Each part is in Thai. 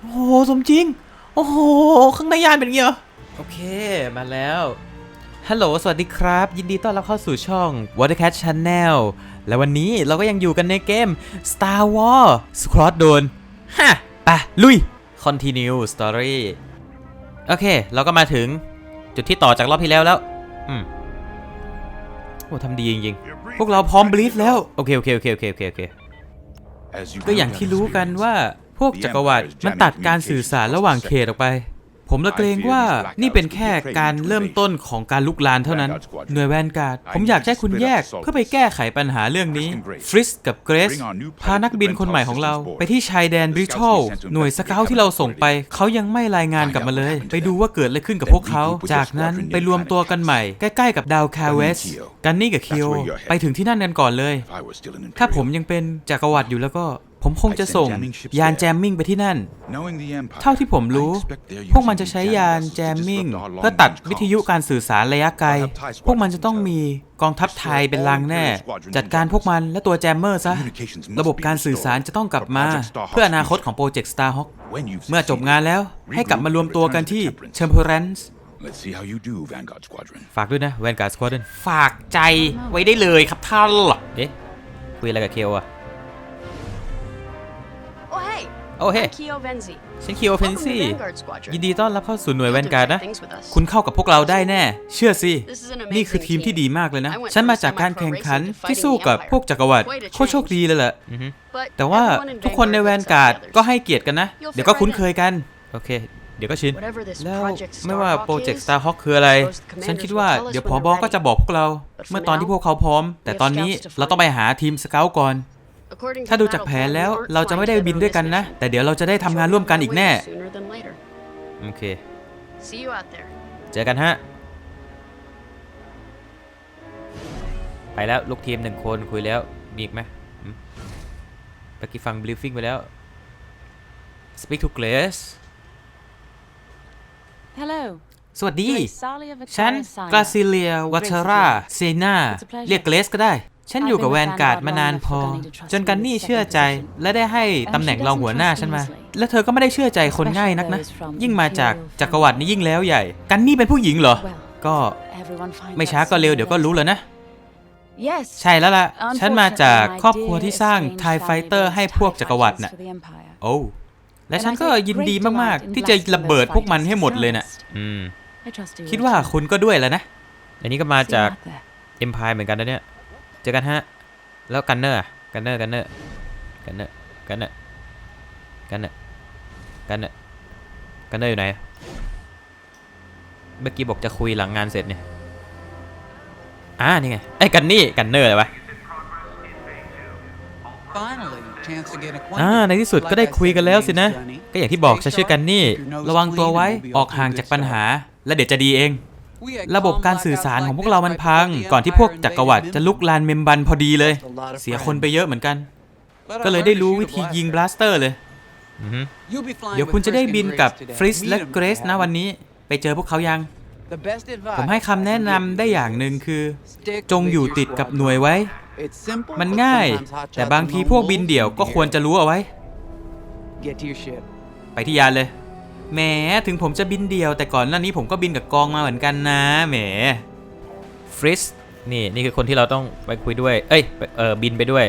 โอ้โหสมจริง โอ้โห ข้างในยานเป็นอย่างงี้เหรอโอเค มาแล้ว ฮัลโหล สวัสดีครับ ยินดีต้อนรับเข้าสู่ช่อง Watercat Channel และวันนี้เราก็ยังอยู่กันในเกม Star Wars Squad โดนฮะไปลุย Continue Story โอเค เราก็มาถึงจุดที่ต่อจากรอบที่แล้วแล้ว อืมโอ้ทำดีจริงๆ พวกเราพร้อมบลีฟแล้ว โอเค โอเค โอเค โอเค โอเคโอเค ก็อย่างที่รู้กันว่าพวกจักรวรรดิมันตัดการสื่อสารระหว่างเขตออกไป ผมละเกรงว่านี่เป็นแค่การเริ่มต้นของการลุกลานเท่านั้น หน่วยแวนการ์ด ผมอยากให้คุณแยกเพื่อไปแก้ไขปัญหาเรื่องนี้ ฟริสกับเกรซพานักบินคนใหม่ของเรา ไปที่ชายแดนบริทัลหน่วยสเกลที่เราส่งไป เขายังไม่รายงานกลับมาเลย ไปดูว่าเกิดอะไรขึ้นกับพวกเขา จากนั้นไปรวมตัวกันใหม่ใกล้ๆกับดาวคาเวส กันนี่กับคิโอไปถึงที่นั่นกันก่อนเลย ถ้าผมยังเป็นจักรวรรดิอยู่แล้วก็ ผมคงจะส่งยานแจมมิ่งไปที่นั่น เท่าที่ผมรู้ พวกมันจะใช้ยานแจมมิ่งเพื่อตัดวิทยุการสื่อสารระยะไกล พวกมันจะต้องมีกองทัพไทยเป็นลังแน่ จัดการพวกมันและตัวแจมเมอร์ซะ ระบบการสื่อสารจะต้องกลับมา เพื่ออนาคตของโปรเจกต์ Starhawk เมื่อจบงานแล้วให้กลับมารวมตัวกันที่ Temperance Let's see how you do, Vanguard Squadron. ฝากด้วยนะ Vanguard Squadron ฝากใจไว้ได้เลยครับท่านเอ๊ะคุยอะไรกับเคลอะ โอ้เฮ้ I'm Keo Venzi. ฉันคิโอเพน Welcome to ซี่ Vanguard Squadron. ยินดีต้อนรับเข้าสู่หน่วยแวนการ์ดนะ Things with us. คุณเข้ากับพวกเราได้แน่ เชื่อสิ This is an amazing นี่คือทีมที่ดีมากเลยนะ I went ฉันมา from จากการ semi-pro แข่งขัน racing to ที่ fighting สู้ the กับ Empire. พวกจักรวรรดิ Quite a โคตรโชค change. ดีเลยแหละ But แต่ว่า everyone in ทุกคนใน Vanguard แว looks น like การ์ด the others. ก็ให้เกียรติกันนะ You'll เดี๋ยวก็ fit คุ้น right เคยกัน โอเคเดี๋ยวก็ชิน Whatever this แล้ว Project ไม่ว่า Starhawk โปรเจกต์ is, Starhawk คืออะไร suppose the ฉันคิด commanders ว่า will tell us เดี๋ยว when ผ they're บก็จะ ready. บอกพวกเรา But for เมื่อตอนที่ now, พวกเขาพร้อม แต่ตอนนี้ scouts to เราต้องไปหาทีมสเกลก่อน According to ถ้าดู the จาก battle แผน plan, แล้ว we aren't เราจะไม่ได้ flying บิน together ด้วยกัน on this นะ mission. แต่เดี๋ยวเราจะได้ทำงานร่วมกันอีกแน่ Sooner than later. โอเค See you out there. เจอกันฮะ ไปแล้วลูกทีมหนึ่งคนคุยแล้ว มีอีกไหมอืมเมื่อกี้ฟังบลิฟฟิงไปแล้ว Speak to Grace Hello. สวัสดี Salia ฉัน Victoria กราซิเลียวัชรา เซนา เรียกเกรซก็ได้ ฉันอยู่กับแวนการ์ดมานานพอ จนกันนี่เชื่อใจและได้ให้ตำแหน่งรองหัวหน้าฉันมา และเธอก็ไม่ได้เชื่อใจคนง่ายนักนะ ยิ่งมาจากจักรวรรดินี่ยิ่งแล้วใหญ่ กันนี่เป็นผู้หญิงเหรอ Well, ก็ everyone finds ไม่ out ช้าก็เร็ว sooner เดี๋ยวก็ than รู้ later. แล้วนะ Yes. ใช่แล้วล่ะ ฉันมาจากครอบครัว Unfortunately, ที่สร้าง my ไท dear ไฟเตอร์ family ให้พวก built จักรวรรดิ TIE น่ะ fighters for the Empire. โอ้และฉันก็ยินดีมากๆ ที่จะระเบิดพวกมันให้หมดเลยน่ะอืม I trust you คิด will ว่า too. คุณก็ด้วยแล้วนะ อันนี้ก็มา See you จาก out there. Empire เหมือนกันนะเนี่ย เจอกันฮะ แล้วกันเนอร์กันเนอร์กันเนอร์กันเนอร์กันเนอร์กันเนอร์กันเนอร์กันเนอร์อยู่ไหน เมื่อกี้บอกจะคุยหลังงานเสร็จเนี่ย อ่า นี่ไง ไอ้ยกันนี่ กันเนอร์เลยวะอ่า ในที่สุดก็ได้คุยกันแล้วสินะ ก็อย่างที่บอกฉันชื่อกันนี่ ระวังตัวไว้ ออกห่างจากปัญหา และเดี๋ยวจะดีเอง ระบบการสื่อสารของพวกเรามันพัง ก่อนที่พวกจักรวรรดิจะลุกลานเมมบันพอดีเลย เสียคนไปเยอะเหมือนกัน ก็เลยได้รู้วิธียิงบลาสเตอร์เลยอือฮึเดี๋ยวคุณจะได้บินกับฟริสและเกรซนะวันนี้ ไปเจอพวกเขายัง ผมให้คำแนะนำได้อย่างหนึ่งคือ จงอยู่ติดกับหน่วยไว้ มันง่าย แต่บางทีพวกบินเดี่ยวก็ควรจะรู้เอาไว้ ไปที่ยานเลย แหมถึงผมจะบินเดี่ยว แต่ก่อนหน้านี้ผมก็บินกับกองมาเหมือนกันนะแหมฟริสนี่นี่คือคนที่เราต้องไปคุยด้วย เอ้ยเออบินไปด้วย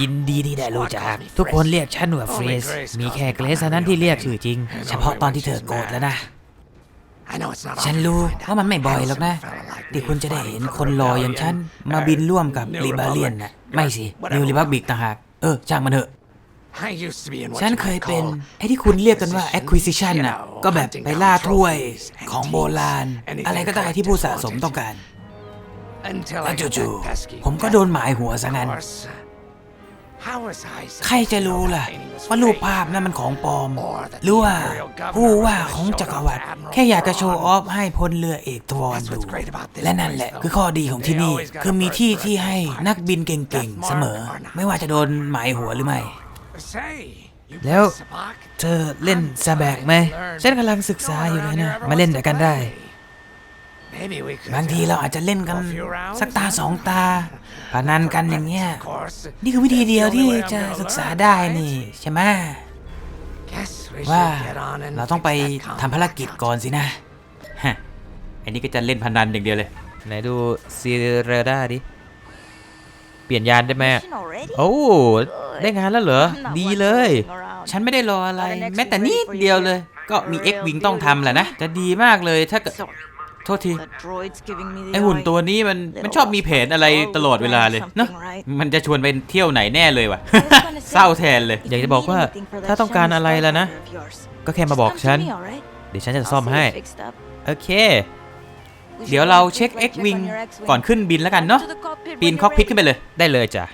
ยินดีที่ได้รู้จัก ทุกคนเรียกฉันว่าฟริสมีแค่เกรซเท่านั้นที่เรียกชื่อจริง เฉพาะตอนที่เธอโกรธแล้วนะ ฉันรู้ว่ามันไม่บ่อยหรอกนะ ที่คุณจะได้เห็นคนรออย่างฉัน มาบินร่วมกับลิบาเลียนน่ะไม่สิ นิวริบักบิกต่างหาก เออช่างมันเถอะ ฉันเคยเป็นไอ้ที่คุณเรียกกันว่า acquisition น่ะ ก็แบบไปล่าถ้วยของโบราณ อะไรก็ได้ที่ผู้สะสมต้องการแล้วจู่ๆผมก็โดนหมายหัวซะงั้น ใครจะรู้ล่ะ ว่ารูปภาพนั้นมันของปลอม หรือว่าผู้ว่าของจักรวรรดิแค่อยากจะโชว์ออฟให้พลเรือเอกทวารดู และนั่นแหละคือข้อดีของที่นี่ คือมีที่ที่ให้นักบินเก่งๆ เสมอ ไม่ว่าจะโดนหมายหัวหรือไม่ แล้วเธอเล่นซาแบกไหมฉันกำลังศึกษาอยู่เลยนะ มาเล่นด้วยกันได้ Maybe we could บางที uh, เราอาจจะเล่นกัน go a few rounds, สักตา huh? สองตาพนันกันอย่างเงี้ย Of course. นี่คือวิธีเดียวที่จะศึกษาได้นี่ใช่ไหม Guess we ว่า should get on and เราต้องไป fix that ทำภารกิจก่อนสินะฮะไอ้นี่ก็จะเล่นพนันอย่างเดียวเลย ไหนดูซีเรดาดิ เปลี่ยนยานได้ไหม Mission already? โอ้ได้งานแล้วเหรอ I'm not ดี one เลย for waiting around. ฉันไม่ได้รออะไร Got an X-wing แม้แต่นิด ready for you เดียวเลย here. ก็มี A X real Wing ต้องทำแหละนะ จะดีมากเลยถ้าเกิด So, โทษที the droid's giving me the ไอหุ่น eye. ตัวนี้มันมันชอบมีแผนอะไรตลอดเวลาเลยเนอะมันจะชวนไปเที่ยวไหนแน่เลยว่ะ I was gonna say, เศร้าแทนเลย if อยาก you จะบอก need ว่า anything for that ถ้าต้องการ shiny อะไรแล้วนะ Starfighter of yours, ก็แค่มาบอก just ฉัน come to me, alright? เดี๋ยวฉันจะ I'll ซ่อม see ให้ it fixed up. โอเค We เดี๋ยว should เรา do a เช็ค quick X check Wing on your X-wing. ก่อนขึ้นบินแล้วกันเนาะ Up to the cockpit ปีน when คอก you're พิทขึ้นไป ready. เลย ได้เลยจ้ะ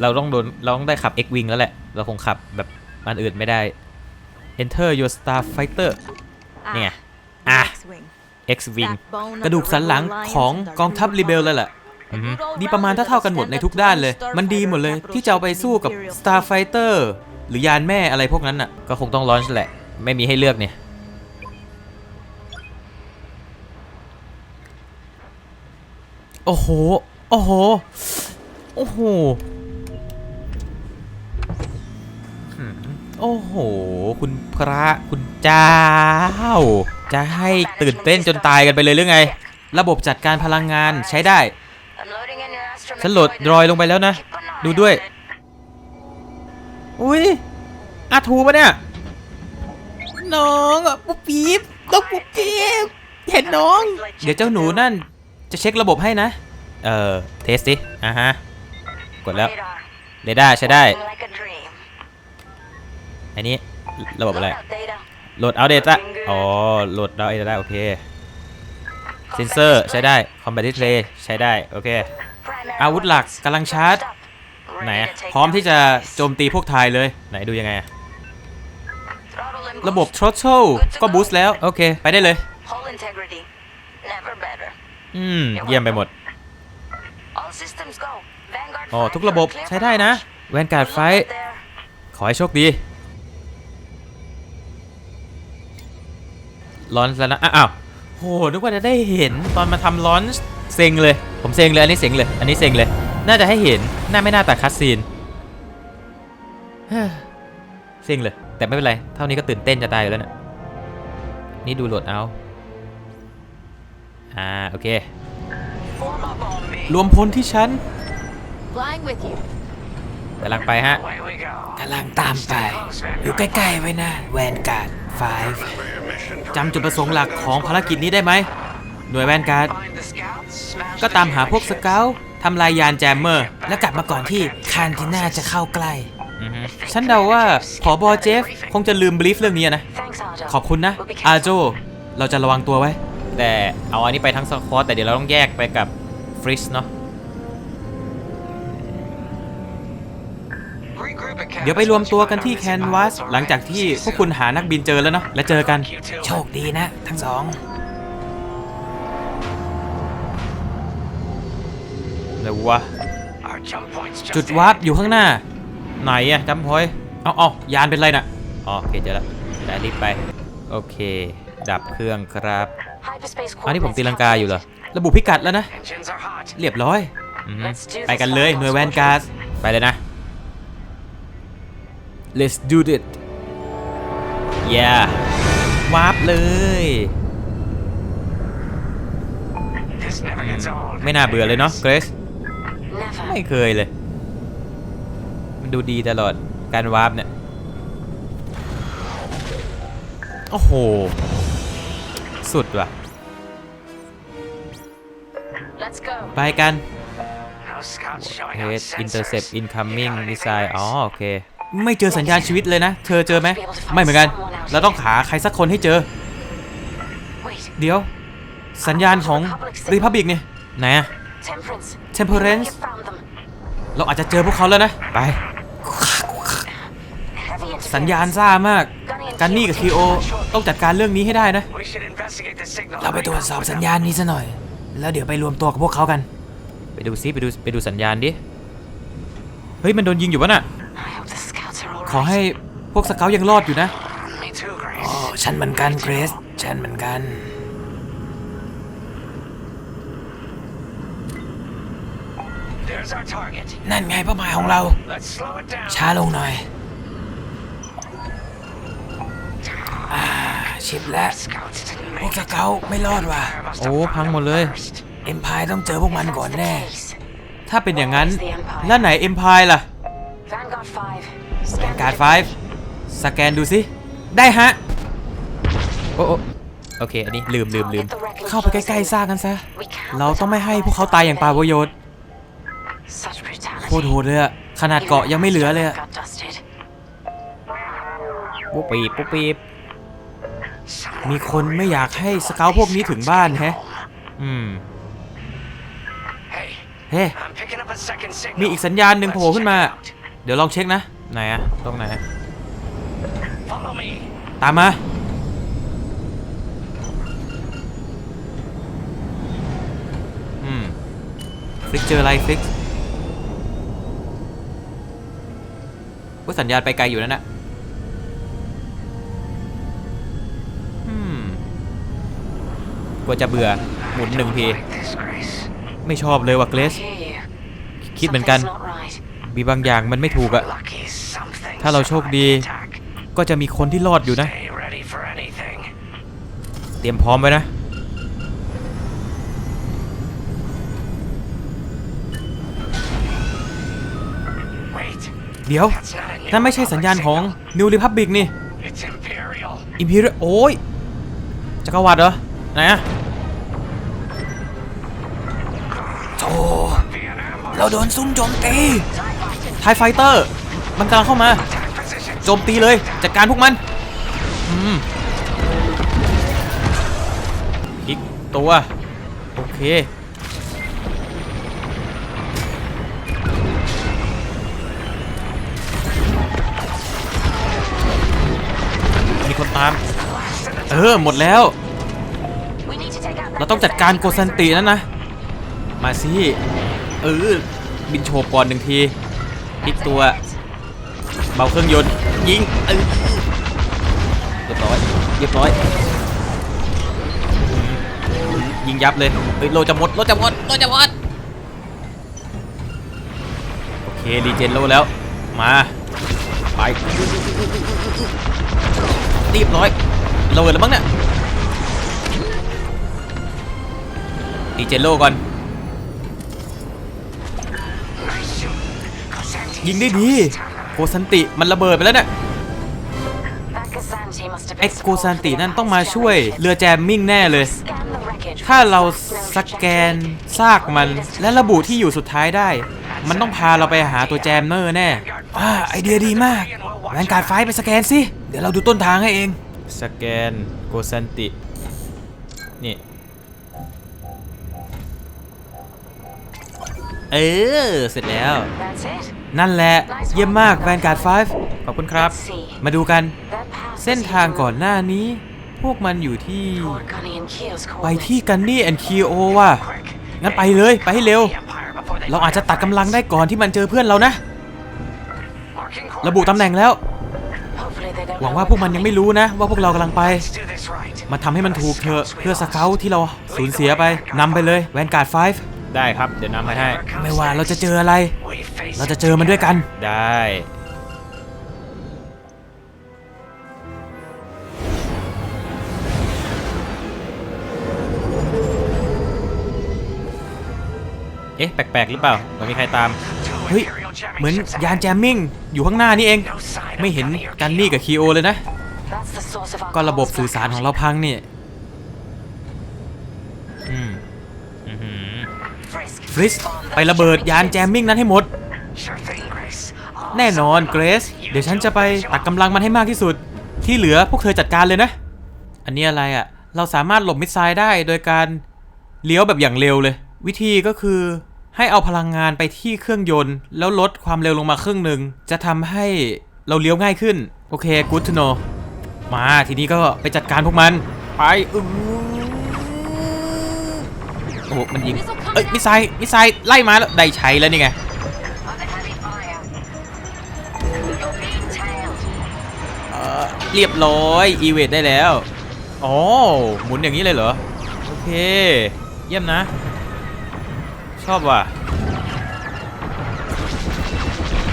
เราต้องโดน เราต้องได้ขับ X Wing แล้วแหละ เราคงขับแบบมันอื่นไม่ได้ Enter your Starfighter นี่ไง Ah, อะ X-wing. X Wing Backbone of กระดูกสันหลัง the Rebel ของ Alliance and กองทัพ the รีเบล Good เลยแหละ Old อือฮึ Round ดีประมาณเท่าๆกันหมดในทุกด้านเลย มันดีหมดเลยที่จะเอาไปสู้กับ Starfighter หรือยานแม่อะไรพวกนั้นน่ะ ก็คงต้องลอนช์แหละ ไม่มีให้เลือกเนี่ย โอ้โห โอ้โห โอ้โห โอ้โห คุณพระคุณเจ้า จะให้ตื่นเต้นจนตายกันไปเลยหรือไง ระบบจัดการพลังงานใช้ได้ ฉันโหลดดรอยลงไปแล้วนะ ดูด้วย อุ้ยอาทูปะเนี่ย น้องอะปุ๊บปี๊บต้องปุ๊บปี๊บเห็นน้อง เดี๋ยวเจ้าหนูนั่น จะเช็คระบบให้นะ เออเทสดิอะฮะ กดแล้วเรดาร์ใช้ได้ อันนี้ระบบอะไร โหลดเอาเดต้าอ๋อ โหลดเอาเดต้าโอเคเซนเซอร์ใช้ได้ คอมแบทดิสเพลย์ใช้ได้ โอเค อาวุธหลักกำลังชาร์จ ไหน พร้อมที่จะโจมตีพวกไทยเลย ไหนดูยังไง ระบบ throttle ก็บูสต์แล้ว โอเค ไปได้เลย Hull integrity, never better. อืม เยี่ยมไปหมด All systems go. Vanguard อ๋อ five, ทุกระบบ you're clear ใช้ for ได้นะ launch. แวนการ์ด Good ไฟ luck out there. ขอให้โชคดีลอนแล้วนะอะอ้าวโหนึกว่าจะได้เห็นตอนมาทำลอนเซ็งเลย ผมเซ็งเลย อันนี้เซ็งเลย อันนี้เซ็งเลย น่าจะให้เห็น น่าไม่น่าตัดคัดซีนเฮ้อเซ็งเลย แต่ไม่เป็นไร เท่านี้ก็ตื่นเต้นจะตายอยู่แล้วเนะนี่ดูโหลดเอา อ่าโอเค Form up on me. รวมพลที่ฉัน Flying with you. กำลังไปฮะ Away we go. กำลังตามไป อยู่ใกล้ๆไว้นะ แวนการ์ดไฟจำจุดประสงค์หลักของภารกิจนี้ได้ไหม หน่วยแวนการ์ด Find the scouts, smash ก็ the ตามหาพวกส ships. เกลทำลายยานแจมเมอร์ และกลับมาก่อนที่คานติน่าจะเข้าใกล้อือฮึฉันเดาว่าผอบอเจฟ คงจะลืมบลีฟเรื่องนี้นะ Thanks, Arjo. ขอบคุณนะ We'll be อาโจ careful. เราจะระวังตัวไว้ แต่เอาอันนี้ไปทั้งสควอตแต่เดี๋ยวเราต้องแยกไปกับฟริสเนาะเดี๋ยวไปรวมตัวกันที่แคนวาสหลังจากที่พวกคุณหานักบินเจอแล้วเนาะและเจอกันโชคดีนะ ทั้งสองเดี๋ยววะจุดวาร์ปอยู่ข้างหน้า ไหนอะจำพอยเอาเอายานเป็นไรน่ะอ๋อโอเคเจอแล้วได้รีบไป โอเค ดับเครื่องครับ อันนี้ผม coordinates ตีลังกาอยู่เหรอ ระบุพิกัดแล้วนะ Engines are hot. เรียบร้อยอือฮึ Let's do this ไปกันเลยหน่วยแวนการ์ดไปเลยนะ let's do it yeah วาร์ปเลย This never gets old. ไม่น่าเบื่อเลยเนาะเกรซ Never. ไม่เคยเลย มันดูดีตลอดการวาร์ปเนี่ย โอ้โห สุดว่ะ Let's go. ไปกัน Now scouts showing เฮ out ด intercept sensors. incoming You got anything missile nice? อ๋อโอเค ไม่เจอสัญญาณชีวิตเลยนะ เธอเจอไหม ไม่เหมือนกัน เราต้องหาใครสักคนให้เจอ Wait. เดี๋ยว สัญญาณของ Republic เนี่ยไหนอะ Temperance. Temperance? We found them. เราอาจจะเจอพวกเขาแล้วนะ ไป Heavy สัญ interference. ญาณซ่ามาก กันนี่กับคีโอต้องจัดการเรื่องนี้ให้ได้นะ We should investigate the signal. เราไปตรวจสอบสัญญาณนี้ซะหน่อย แล้วเดี๋ยวไปรวมตัวกับพวกเขากัน ไปดูซิไปดูไปดูสัญญาณดิ เฮ้ยมันโดนยิงอยู่วะน่ะ I hope the scouts are ขอ alright. ให้พวกสเกลยังรอดอยู่นะ Me too, อ๋อ Grace. ฉันเหมือนกันเกรซฉฉันเหมือนกัน There's our target. นั่นไงเป้าหมายของเรา Let's slow it down. ช้าลงหน่อย ชิปแล้ว Scouts didn't พวก make ส it. เกาไม่รอดว่ะ Empire must โอ้ have พังหมด found เลย them first. เอ็มพายต้องเจอพวกมันก่อน That's แน่ the case. ถ้าเป็นอย่างนั้น Where's the Empire? แล้วไหนเอ็มพายล่ะ Vanguard 5. Scan the การ์ด debris. 5สแกนดูสิ ได้ฮะโอ้โอ้โอเค อันนี้ลืมลืมลืม เข้าไปใกล้ๆซากกันซะ We can't เราต้องไม่ให้พวกเขาตายอย่างปราประโยชน์ Such brutality. โคตรโหดเลยอะขนาดเกาะยังไม่เหลือเลยอะ Got dusted. ปุ๊บปีบปุ๊บปีบ มีคนไม่อยากให้สเกลพวกนี้ถึงบ้านแฮะ อืม Hey, เฮ้ I'm picking up a second signal. มีอีกสัญญาณหนึ่ง Let's โผล่ขึ้นมา check it out. เดี๋ยวลองเช็คนะ ไหนอะตรงไหน Follow me. ตามมา อืมฟลิกเจออะไรฟลิกว่าสัญญาณไปไกลอยู่นั่นนะ กว่าจะเบื่อหมุนหนึ่งทีไม่ชอบเลยว่ะเกรซคิดเหมือนกัน มีบางอย่างมันไม่ถูกอะถ้าเราโชคดี ก็จะมีคนที่รอดอยู่นะ เตรียมพร้อมไว้นะ เดี๋ยว นั่นไม่ใช่สัญญาณของนิวริพับบิกนี่อิมพีเรีโอ้ยจักรวรรดิเหรอ ไหนอะโธ่เราโดนซุ่มโจมตีไทไฟเตอร์ มันกำลังเข้ามา โจมตีเลย จัดการพวกมันอืมอีกตัว โอเค มีคนตาม เออ หมดแล้ว เราต้องจัดการโกซันตินั่นนะ มาสิเออบินโฉบก่อนหนึ่งทีพลิกตัว เบาเครื่องยนต์ ยิงเออเรียบร้อยเรียบร้อย ยิงยับเลยเฮ้ยโลจะหมดโลจะหมดโลจะหมดโอเครีเจนโลแล้ว มาไปเรียบร้อยโลแล้วมั้งเนี่ย ดีเจนโลก่อน ยิงได้ดีโกซันติมันระเบิดไปแล้วเนี่ยไอ้โกซันตินั่นต้องมาช่วยเรือแจมมิ่งแน่เลย ถ้าเราสแกนซากมันและระบุที่อยู่สุดท้ายได้ มันต้องพาเราไปหาตัวแจมเนอร์แน่อ่าไอเดียดีมากแวนการไฟไปสแกนสิ เดี๋ยวเราดูต้นทางให้เอง สแกนโกซันติ นี่ เออ เสร็จแล้ว That's it. นั่นแหละ เยี่ยมมากแวนการ์ดไฟท์ขอบคุณครับ มาดูกัน That path เส้นทางก่อนหน้านี้ พวกมันอยู่ที่ Port Gunny and Keel's ไป coordinates. ที่กันนี่แอนคีโอว่ะ งั้นไปเลย ไปให้เร็ว The Empire before they เราอาจจะตัดกำลังได้ก่อนที่มันเจอเพื่อนเรานะ Marking ระบุตำแหน่งแล้ว Hopefully they don't หวัง know ว่า we're พวกมันยัง coming. ไม่รู้นะ ว่าพวกเรากำลังไป Let's do this right. มาทำให้มันถูกเถอะเพื่อสเกลที่เราสูญเสียไปนำไปเลยแวนการ์ดไฟ ได้ครับ เดี๋ยวนำไปให้ ไม่ว่าเราจะเจออะไร We face เราจะเจอมันด้วยกัน ได้ เอ๊ะ แปลกๆ หรือเปล่ามันมีใครตาม เฮ้ย เหมือนยานแจมมิ่ง อยู่ข้างหน้านี่เอง ไม่เห็นกันนี่กับคีโอเลยนะ That's the source of our ก็ระบบ comms สื่อสารของเราพังนี่อืมอื้อหือ Frisk. ฟริสไประเบิดยานแจมมิ่งนั้นให้หมด แน่นอนเกรซเดี๋ยวฉันจะไปตัดกำลังมันให้มากที่สุด ที่เหลือพวกเธอจัดการเลยนะ อันนี้อะไรอะ่ะ เราสามารถหลบมิสไซล์ได้โดยการเลี้ยวแบบอย่างเร็วเลย วิธีก็คือให้เอาพลังงานไปที่เครื่องยนต์ แล้วลดความเร็วลงมาครึ่งหนึ่งจะทำให้เราเลี้ยวง่ายขึ้น โอเค good to know มาทีนี้ก็ไปจัดการพวกมัน ไปอือ โอ้โหมันยิงเอ้ยมิสไซล์มิสไซล์ไล่มาแล้วได้ใช้แล้วนี่ไง Under heavy fire. You're being tailed. เรียบร้อยอีเวทได้แล้วโอ๋อหมุนอย่างนี้เลยเหรอ โอเค เยี่ยมนะ ชอบว่ะ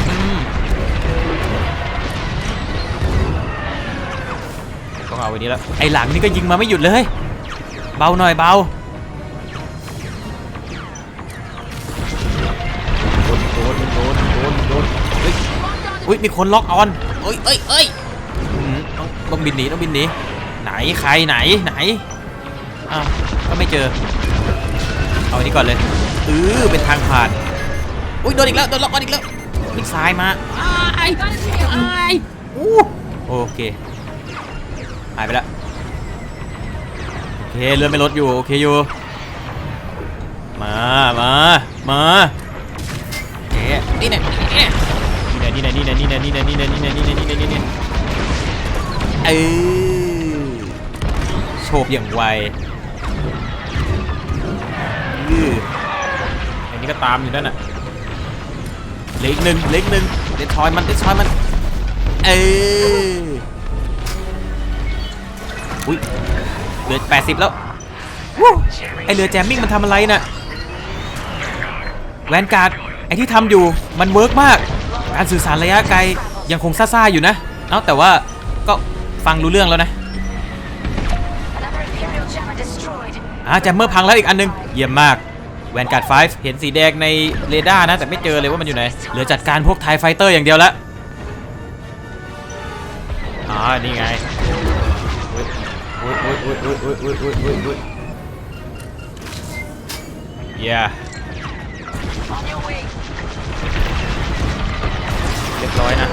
อืมต้องเอาไว้นี้แล้วไอหลังนี่ก็ยิงมาไม่หยุดเลย เบาหน่อยเบา อุ้ยมีคนล็อกออนเอ้ยเอ้ยเอ้ยอืมต้องต้องบินหนีต้องบินหนีไหนใครไหนไหนอ้าวก็ไม่เจอ เอาอันนี้ก่อนเลยเออเป็นทางผ่านอุ้ยโดนอีกแล้วโดนล็อกออนอีกแล้ววิ่งซ้ายมาอ้ายอ้ายอู้โอเคหายไปแล้วโอเคเลื่อนไม่ลดอยู่โอเคอยู่มามามาเอ๊ะนี่แน่ นี่แน่นี่แน่นี่แน่นี่แน่นี่แน่นี่แน่นี่แน่นี่แน่นี่แน่นี่แน่เออโฉบอย่างไวอืออันนี้ก็ตามอยู่นั่นน่ะเล็กหนึ่งเล็กหนึ่งเด็ดทอยมันเด็ดทอยมันเอออุ้ยเหลือ80แล้วไอเรือแจมมิ่งมันทำอะไรน่ะแวนการ์ดไอที่ทำอยู่มันเวิร์กมาก การสื่อสารระยะไกลยังคงซ่าๆอยู่นะ เอ้าแต่ว่าก็ฟังรู้เรื่องแล้วนะอาจะเมื่อพังแล้วอีกอันนึง เยี่ยมมาก แวนการ์ด5เห็นสีแดงในเรดาร์นะ แต่ไม่เจอเลยว่ามันอยู่ไหน เหลือจัดการพวกไทไฟเตอร์อย่างเดียวละอ๋อ นี่ไงเย้ เรียบร้อยนะ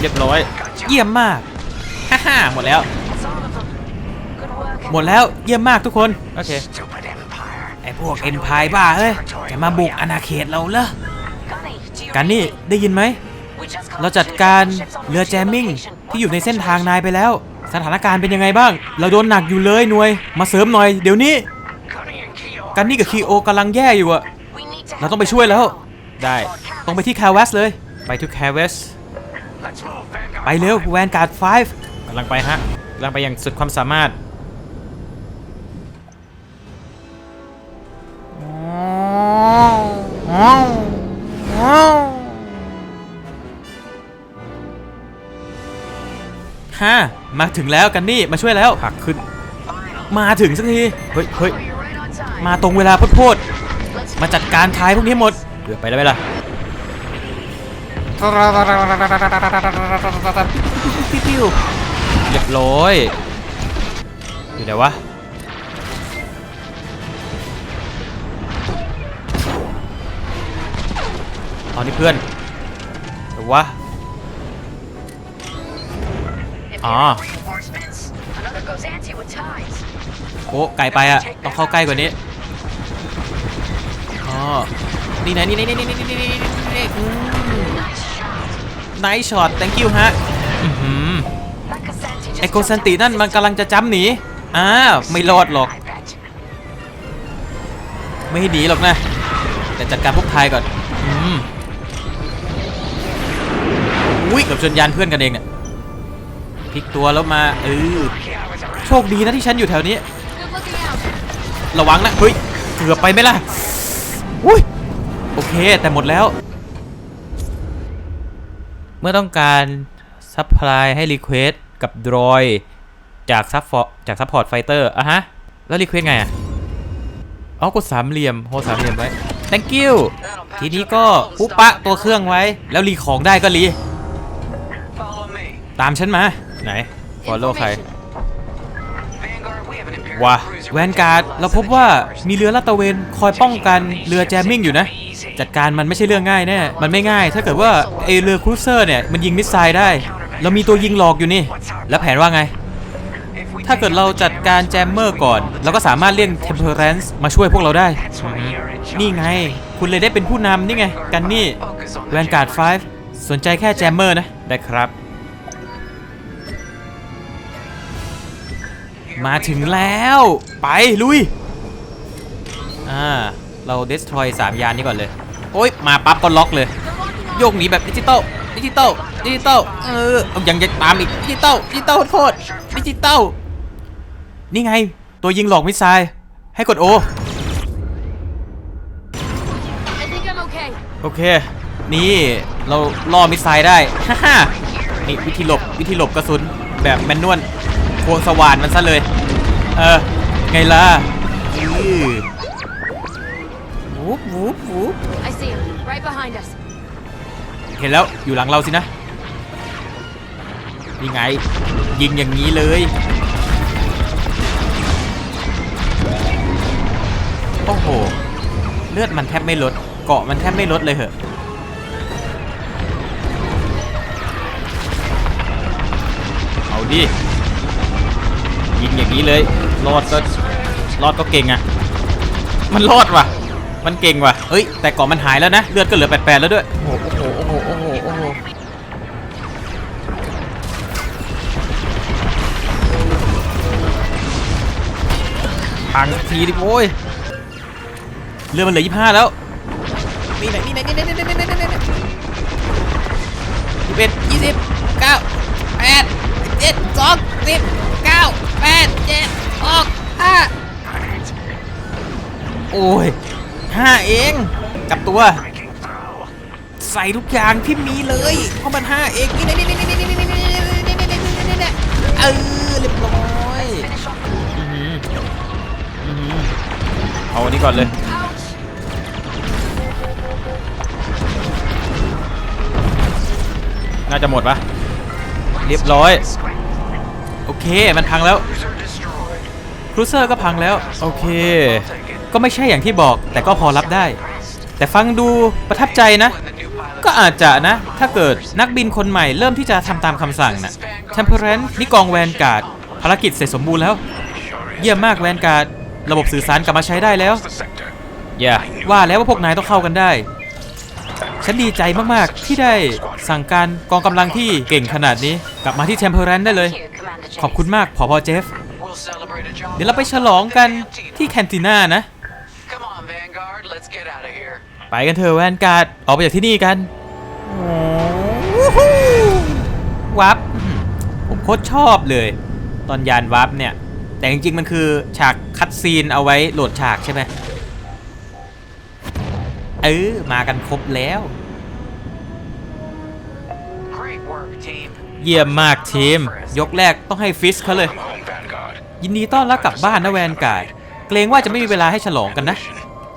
เรียบร้อย เยี่ยมมากฮ่าฮ่าหมดแล้ว That's all of them. Good work. หมดแล้วเยี่ยมมากทุกคน โอเค Stupid Empire. ไอพวกเอ็นพายบ้าเอ้ย จะมาบุกอาณาเขตเราเหรอ Gunny, do you กันนี่ read me? ได้ยินไหม We just got เราจัดการ two ships on เรือแจมมิ่ง location. ที่อยู่ในเส้นทางนายไปแล้ว สถานการณ์เป็นยังไงบ้าง เราโดนหนักอยู่เลยหน่วย มาเสริมหน่อยเดี๋ยวนี้ Gunny and Keo. กันนี่กับคีโอกำลังแย่อยู่อะ We need to เรา help ต้องไป them ช่วยแล้ว now. ได้ตรงไปที่แคลเวสเลย ไปที่แคลเวส Let's move, Vanguard. ไปเร็ว five. แวนการ์ด5กำลังไปฮะกำลังไปอย่างสุดความสามารถฮ่ามาถึงแล้วกันนี่มาช่วยแล้วผลักขึ้น มาถึงสักที เฮ้ยเฮ้ย มาตรงเวลาโพดๆมาจัดการท้ายพวกนี้หมดเกือบไปแล้วไหมล่ะปิ้วเรียบร้อยอยู่ไหนวะตอนนี้เพื่อนหรือวะ If Ah. there are reinforcements, another goes anti with ties. โอ้ไกลไปอะต้องเข้าใกล้กว่านี้ นี่นะนี่นี่นี่นี่นี่นี่นี่นี่ Nice shot. ไนท์ช็อต thank you ฮะอื้อหือ That Casanti just ไอโกซันตินั่นมันกำลังจะจ้ำหนีอ้าวไม่รอดหรอก I bet. ไม่ให้หนีหรอกนะ แต่จัดการพวกไทยก่อนอืมอุ้ยเกือบชนยานเพื่อนกันเองเนี่ยพลิกตัวแล้วมาเออ Okay, I was around. โชคดีนะที่ฉันอยู่แถวนี้ Good looking out. ระวังนะเฮ้ยเกือบไปไหมล่ะ อุ้ยโอเค แต่หมดแล้ว เมื่อต้องการซัพพลายให้รีเควสกับดรอยจากซัพพอร์จากซัพพอร์ตไฟเตอร์อะฮะ แล้วรีเควสไงอะอ๋อกดสามเหลี่ยมโฮสามเหลี่ยมไว้ thank you ทีนี้ก็ปุ๊บปะตัวเครื่องไว้ แล้วรีของได้ก็รี ตามฉันมา ไหน follow ใคร ว่ะ cruiser แวนการ์ดเราพบว่ามีเรือลาดตระเวนคอยป้องกันเรือแจมมิ่งอยู่นะ จัดการมันไม่ใช่เรื่องง่ายแน่มันไม่ง่าย ถ้าเกิดว่าไอเรือครูเซอร์เนี่ยมันยิงมิสไซล์ได้ เรามีตัวยิงหลอกอยู่นี่ แล้วแผนว่าไง If we ถ้าเกิด take เรา out the จัดการแจมเมอร์ก่อนเราก็สามารถเรียกเทมเพอเรนซ์มาช่วยพวกเราได้ That's why you're in charge. นี่ไง คุณเลยได้เป็นผู้นำนี่ไง กันนี่ Focus on the แวนการ์ด jammers. 5สนใจแค่แจมเมอร์นะได้ครับ มาถึงแล้ว ไป ลุย อ่า เราเดสทรอยสามยานนี้ก่อนเลย โอ๊ยมาปั๊บก็ล็อกเลย โยกหนีแบบดิจิตอลดิจิตอลดิจิตอลเออเอายังจะตามอีกดิจิตอลดิจิตอลโคตรดิจิตอลนี่ไง ตัวยิงหลอกมิสไซล์ให้กดโอโอเค นี่เราล่อมิสไซล์ได้ ฮ่าฮ่านี่วิธีหลบวิธีหลบกระสุนแบบแมนนวล ควงสว่านมันซะเลย เออ ไงล่ะอือวูบวูบวูบ I see him. Right behind us. เห็นแล้วอยู่หลังเราสินะนี่ไง ยิงอย่างนี้เลยโอ้โห เลือดมันแทบไม่ลด เกาะมันแทบไม่ลดเลยเหอะเอาดิ ยิงอย่างนี้เลย รอดก็รอดก็เก่งอะมันรอดว่ะ มันเก่งว่ะเอ้ย แต่เกาะมันหายแล้วนะ เลือดก็เหลือแปดๆแล้วด้วย โอ้โห โอ้โห โอ้โห โอ้โหพังทีดิโว้ยเรือมันเหลือยี่ห้าแล้ว นี่ไหนนี่ไหนนี่ไหนนี่ไหนนี่ไหนนี่ไหนยี่สิบเอ็ดยี่สิบเก้าแปด เจ็ดสองสิบเก้าแปดเจ็ดหกห้าโอ้ยห้าเองกับตัว ใส่ทุกอย่างที่มีเลยเพราะมันห้าเองนี่นี่นี่นี่นี่นี่นี่นี่นี่นี่นี่นี่นี่เออเรียบร้อยเอาอันนี้ก่อนเลยน่าจะหมดปะ เรียบร้อย โอเค มันพังแล้วครูเซอร์ก็พังแล้ว โอเค ก็ไม่ใช่อย่างที่บอก แต่ก็พอรับได้ แต่ฟังดูประทับใจนะ ก็อาจจะนะ ถ้าเกิดนักบินคนใหม่เริ่มที่จะทำตามคำสั่งนะแชมเปอร์เรนนี่กองแวนการ์ดภารกิจเสร็จสมบูรณ์แล้ว เยี่ยมมากแวนการ์ดระบบสื่อสารกลับมาใช้ได้แล้ว อย่าว่าแล้วว่าพวกนายต้องเข้ากันได้ ฉันดีใจมาก ๆ ที่ได้สั่งการกองกำลังที่เก่งขนาดนี้ กลับมาที่แชมเปอร์แรนได้เลย Here, Commander ขอบคุณมากพอพอเจฟ We'll celebrate a job. เดี๋ยวเราไปฉลองกันที่แคนติน่านะ Come on, Vanguard. Let's get out of here. ไปกันเถอะแวนการ์ดออกไปจากที่นี่กันวับผมโคตรชอบเลย ตอนยานวับเนี่ย แต่จริง ๆ มันคือฉากคัดซีนเอาไว้โหลดฉากใช่ไหม เออ มากันครบแล้ว Great work, team. เยี่ยมมากทีม ยกแรกต้องให้ฟิสเขาเลย Come home, Vanguard. ยินดีต้อนรับกลับบ้านนะแวนการ์ดเกรงว่าจะไม่มีเวลาให้ฉลองกันนะ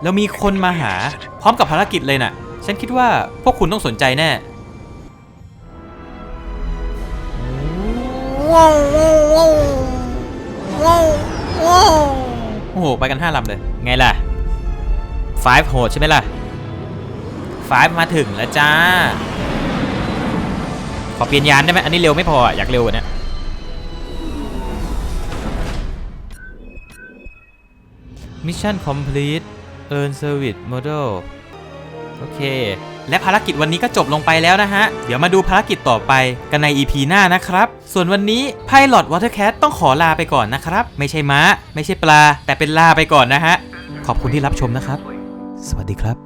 แล้วมีคนมาหาพร้อมกับภารกิจเลยน่ะ ฉันคิดว่าพวกคุณต้องสนใจแน่โอ้โห ไปกันห้าลำเลย ไงล่ะ Five โหดใช่ไหมล่ะ Five มาถึงแล้วจ้า ขอเปลี่ยนยานได้ไหมอันนี้เร็วไม่พออยากเร็วกว่านี้ Mission complete Earn Service Model โอเค และภารกิจวันนี้ก็จบลงไปแล้วนะฮะ เดี๋ยวมาดูภารกิจต่อไปกันใน EP หน้านะครับ ส่วนวันนี้ Pilot Watercat ต้องขอลาไปก่อนนะครับ ไม่ใช่ม้า ไม่ใช่ปลา แต่เป็นลาไปก่อนนะฮะ ขอบคุณที่รับชมนะครับ สวัสดีครับ